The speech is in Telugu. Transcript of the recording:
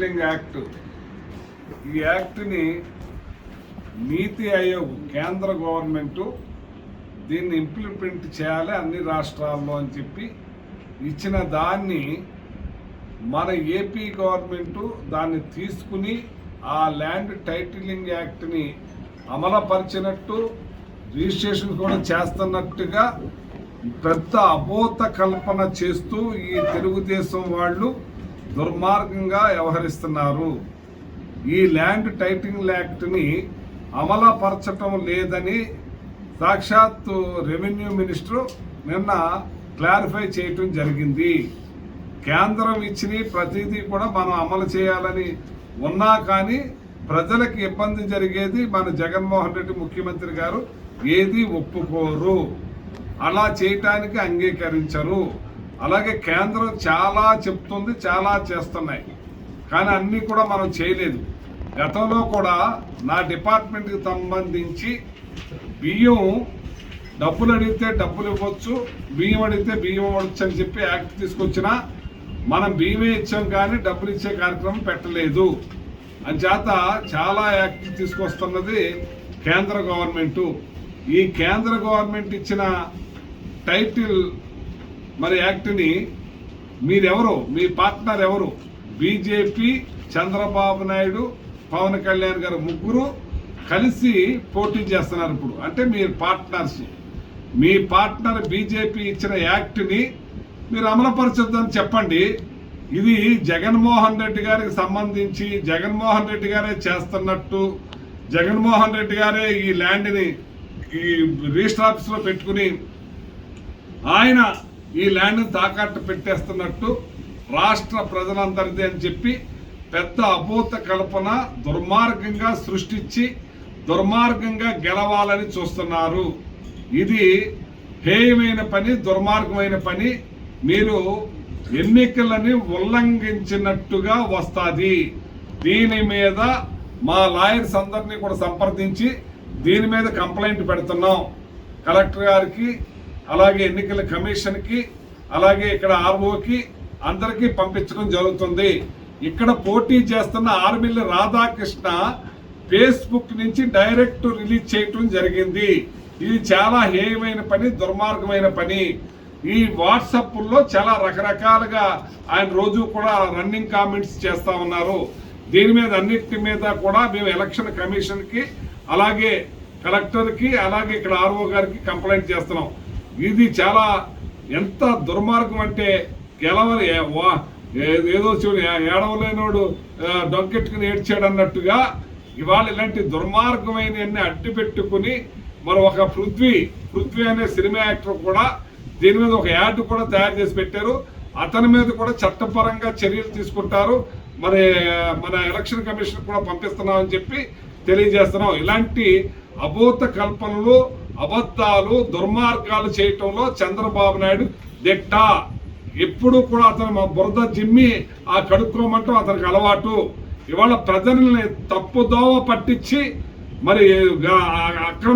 టైటిలింగ్ యాక్ట్ ఈ యాక్ట్ని నీతి ఆయోగ్ కేంద్ర గవర్నమెంటు దీన్ని ఇంప్లిమెంట్ చేయాలి అన్ని రాష్ట్రాల్లో అని చెప్పి ఇచ్చిన దాన్ని మన ఏపీ గవర్నమెంటు దాన్ని తీసుకుని ఆ ల్యాండ్ టైటిలింగ్ యాక్ట్ని అమలుపరిచినట్టు రిజిస్ట్రేషన్ కూడా చేస్తున్నట్టుగా పెద్ద అబోత కల్పన చేస్తూ ఈ తెలుగుదేశం వాళ్ళు దుర్మార్గంగా వ్యవహరిస్తున్నారు. ఈ ల్యాండ్ టైటింగ్ యాక్ట్ని అమలుపరచటం లేదని సాక్షాత్తు రెవెన్యూ మినిస్టర్ నిన్న క్లారిఫై చేయటం జరిగింది. కేంద్రం ఇచ్చిన ప్రతిదీ కూడా మనం అమలు చేయాలని ఉన్నా కానీ ప్రజలకు ఇబ్బంది జరిగేది మన జగన్మోహన్ రెడ్డి ముఖ్యమంత్రి గారు. ఏది ఒప్పుకోరు. అలా చేయటానికి అంగీకరించరు. అలాగే కేంద్రం చాలా చెప్తుంది చాలా చేస్తున్నాయి. కానీ అన్నీ కూడా మనం చేయలేదు. గతంలో కూడా నా డిపార్ట్మెంట్కి సంబంధించి బియ్యం డబ్బులు అడిగితే డబ్బులు ఇవ్వచ్చు బియ్యం అడిగితే బియ్యం ఇవ్వచ్చు అని చెప్పి యాక్ట్ తీసుకొచ్చినా మనం బియ్యమే ఇచ్చాం కానీ డబ్బులు ఇచ్చే కార్యక్రమం పెట్టలేదు. అంచేత చాలా యాక్ట్ తీసుకొస్తున్నది కేంద్ర గవర్నమెంటు. ఈ కేంద్ర గవర్నమెంట్ ఇచ్చిన టైటిల్ మరి యాక్ట్ని మీరెవరు? మీ పార్ట్నర్ ఎవరు? బీజేపీ చంద్రబాబు నాయుడు పవన్ కళ్యాణ్ గారు ముగ్గురు కలిసి పోటీ చేస్తున్నారు ఇప్పుడు. అంటే మీరు పార్ట్నర్స్ మీ పార్ట్నర్ బీజేపీ ఇచ్చిన యాక్ట్ని మీరు అమలుపరచొద్దని చెప్పండి. ఇది జగన్మోహన్ రెడ్డి గారికి సంబంధించి జగన్మోహన్ రెడ్డి గారే చేస్తున్నట్టు జగన్మోహన్ రెడ్డి గారే ఈ ల్యాండ్ని ఈ రిజిస్టర్ ఆఫీస్లో పెట్టుకుని ఆయన ఈ ల్యాండ్ని తాకట్టు పెట్టేస్తున్నట్టు రాష్ట్ర ప్రజలందరిది అని చెప్పి పెద్ద అభూత కల్పన దుర్మార్గంగా సృష్టించి దుర్మార్గంగా గెలవాలని చూస్తున్నారు. ఇది హేయమైన పని దుర్మార్గమైన పని. మీరు ఎన్నికలని ఉల్లంఘించినట్టుగా వస్తుంది. దీని మీద మా లాయర్స్ అందరినీ కూడా సంప్రదించి దీని మీద కంప్లైంట్ పెడుతున్నాం. కలెక్టర్ గారికి అలాగే ఎన్నికల కమిషన్కి అలాగే ఇక్కడ ఆర్ఓకి అందరికీ పంపించడం జరుగుతుంది. ఇక్కడ పోటీ చేస్తున్న ఆర్మిల్లి రాధాకృష్ణ ఫేస్బుక్ నుంచి డైరెక్ట్ రిలీజ్ చేయటం జరిగింది. ఇది చాలా హేయమైన పని దుర్మార్గమైన పని. ఈ వాట్సాప్లో చాలా రకరకాలుగా ఆయన రోజు కూడా రన్నింగ్ కామెంట్స్ చేస్తా ఉన్నారు. దీని మీద అన్నిటి మీద కూడా మేము ఎలక్షన్ కమిషన్కి అలాగే కలెక్టర్కి అలాగే ఇక్కడ ఆర్ఓ గారికి కంప్లైంట్ చేస్తున్నాం. ఇది చాలా ఎంత దుర్మార్గం అంటే గెలవని వా- ఏదో చూడు ఏడవలేనోడు డొంకెట్టుకుని ఏడ్చాడు అన్నట్టుగా ఇవాళ ఇలాంటి దుర్మార్గమైన అడ్డు పెట్టుకుని మరి ఒక పృథ్వీ పృథ్వీ అనే సినిమా యాక్టర్ కూడా దీని మీద ఒక యాడ్ కూడా తయారు చేసి పెట్టారు. అతని మీద కూడా చట్టపరంగా చర్యలు తీసుకుంటారు. మరి మన ఎలక్షన్ కమిషన్ కూడా పంపిస్తున్నామని చెప్పి తెలియజేస్తున్నాం. ఇలాంటి అభూత కల్పనలు అబద్ధాలు దుర్మార్గాలు చేయటంలో చంద్రబాబు నాయుడు దిట్ట. ఎప్పుడు కూడా అతను మా బురద జిమ్మి ఆ కడుక్కోమంటూ అతనికి అలవాటు. ఇవాళ ప్రజల్ని తప్పుదోవ పట్టించి మరి అక్కడ అక్రమ